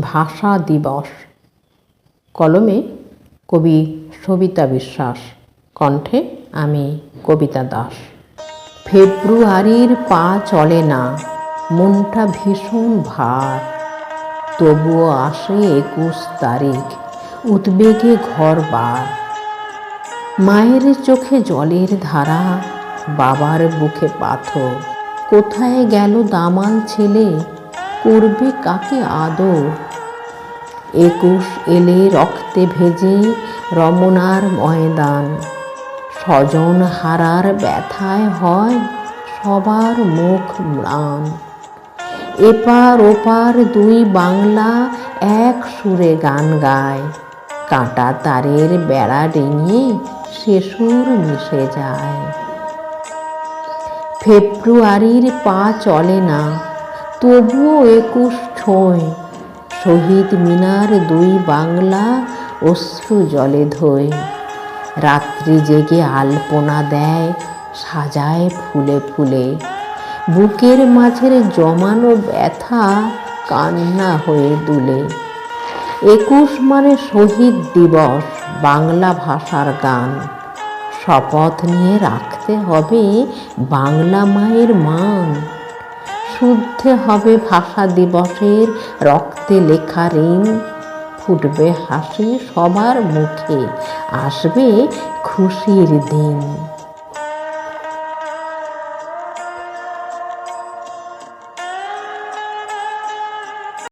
ভাষা দিবস। কলমে কবি সবিতা বিশ্বাস, কণ্ঠে আমি কবিতা দাস। ফেব্রুয়ারির পা চলে না, মনটা ভীষণ ভার। তবুও আসে একুশ তারিখ, উদ্বেগে ঘর বার। মায়ের চোখে জলের ধারা, বাবার বুকে পাথর। কোথায় গেল দামাল ছেলে করবে কাকে আদর? একুশ এলে রক্তে ভেজে রমনার ময়দান। স্বজন হারার ব্যথায় হয় সবার মুখ ম্লান। এপার ওপার দুই বাংলা এক সুরে গান গায়। কাঁটা তারের বেড়া ডিঙিয়ে সুর মিশে যায়। ফেব্রুয়ারির পা চলে না তবুও একুশ ছোঁয় শহীদ মিনার দুই বাংলা অশ্রু জলে ধোয় রাত্রি জেগে আলপনা দেয়, সাজায় ফুলে ফুলে। বুকের মাঝের জমানো ব্যথা কান্না হয়ে দুলে। একুশ মানে শহীদ দিবস, বাংলা ভাষার গান। শপথ নিয়ে রাখতে হবে বাংলা মায়ের মান। শুদ্ধে হবে ভাষা দিবসের রক্তে লেখা ঋণ। ফুটবে হাসি সবার মুখে আসবে খুশির দিন।